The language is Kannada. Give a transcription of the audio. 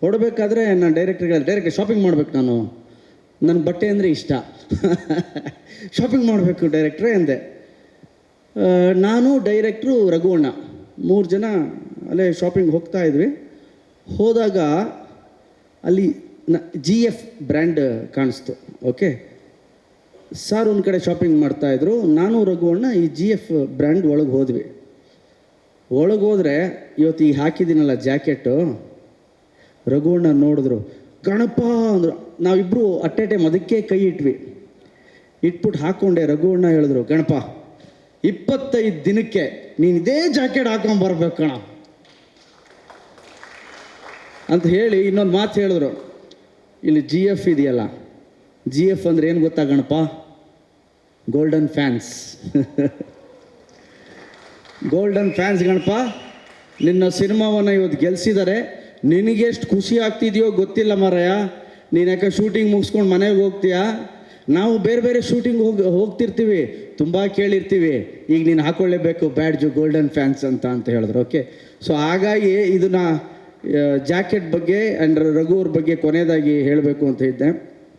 ಹೊಡಬೇಕಾದ್ರೆ ನಾನು ಡೈರೆಕ್ಟ್ರಿಗೆ ಡೈರೆಕ್ಟ್ ಶಾಪಿಂಗ್ ಮಾಡ್ಬೇಕು ನಾನು. ನನ್ನ ಬಟ್ಟೆ ಅಂದರೆ ಇಷ್ಟ. ಶಾಪಿಂಗ್ ಮಾಡಬೇಕು ಡೈರೆಕ್ಟ್ರೇ ಅಂದೆ. ನಾನು ಡೈರೆಕ್ಟ್ರು ರಘುವಣ್ಣ. ಮೂರು ಜನ ಅಲ್ಲೇ ಶಾಪಿಂಗ್ ಹೋಗ್ತಾ ಇದ್ವಿ. ಹೋದಾಗ ಅಲ್ಲಿ ನ ಜಿ ಎಫ್ ಬ್ರ್ಯಾಂಡ್ ಕಾಣಿಸ್ತು. ಓಕೆ ಸರ್ ಒಂದು ಕಡೆ ಶಾಪಿಂಗ್ ಮಾಡ್ತಾಯಿದ್ರು ನಾನು, ರಘುವಣ್ಣ ಈ ಜಿ ಎಫ್ ಬ್ರ್ಯಾಂಡ್ ಒಳಗೆ ಹೋದ್ವಿ. ಒಳಗೆ ಹೋದರೆ ಇವತ್ತು ಈ ಹಾಕಿದ್ದೀನಲ್ಲ ಜಾಕೆಟು ರಘುವಣ್ಣ ನೋಡಿದ್ರು, ಗಣಪ ಅಂದರು. ನಾವಿಬ್ಬರು ಅಟ್ ಎ ಟೈಮ್ ಅದಕ್ಕೆ ಕೈ ಇಟ್ವಿ. ಇಟ್ಬಿಟ್ಟು ಹಾಕ್ಕೊಂಡೆ ರಘುವಣ್ಣ ಹೇಳಿದ್ರು, ಗಣಪ, ಇಪ್ಪತ್ತೈದು ದಿನಕ್ಕೆ ನೀನು ಇದೇ ಜಾಕೆಟ್ ಹಾಕೊಂಡು ಬರ್ಬೇಕು ಕಣ. ಅಂತ ಹೇಳಿ ಇನ್ನೊಂದು ಮಾತು ಹೇಳಿದ್ರು, ಇಲ್ಲಿ ಜಿ ಎಫ್ ಇದೆಯಲ್ಲ ಜಿ ಎಫ್ ಅಂದ್ರೆ ಏನು ಗೊತ್ತಾ Ganapa? Golden fans golden fans Ganapa, ನಿನ್ನ ಸಿನಿಮಾವನ್ನು ಇವತ್ತು ಗೆಲ್ಸಿದ್ದಾರೆ ನಿನಗೆ ಎಷ್ಟು ಖುಷಿ ಆಗ್ತಿದೆಯೋ ಗೊತ್ತಿಲ್ಲ ಮಾರಾಯ. ನೀನು ಯಾಕೆ ಶೂಟಿಂಗ್ ಮುಗಿಸ್ಕೊಂಡು ಮನೆಗೆ ಹೋಗ್ತೀಯಾ? ನಾವು ಬೇರೆ ಬೇರೆ ಶೂಟಿಂಗ್ ಹೋಗಿ, ಹೋಗ್ತಿರ್ತೀವಿ, ತುಂಬ ಕೇಳಿರ್ತೀವಿ. ಈಗ ನೀನು ಹಾಕೊಳ್ಳೇಬೇಕು ಬ್ಯಾಡ್ಜು ಗೋಲ್ಡನ್ ಫ್ಯಾನ್ಸ್ ಅಂತ ಅಂತ ಹೇಳಿದ್ರು ಓಕೆ ಸೊ ಹಾಗಾಗಿ ಇದನ್ನು ಜಾಕೆಟ್ ಬಗ್ಗೆ ಆ್ಯಂಡ್ ರಘುವ್ರ ಬಗ್ಗೆ ಕೊನೆಯದಾಗಿ ಹೇಳಬೇಕು ಅಂತ ಇದ್ದೆ.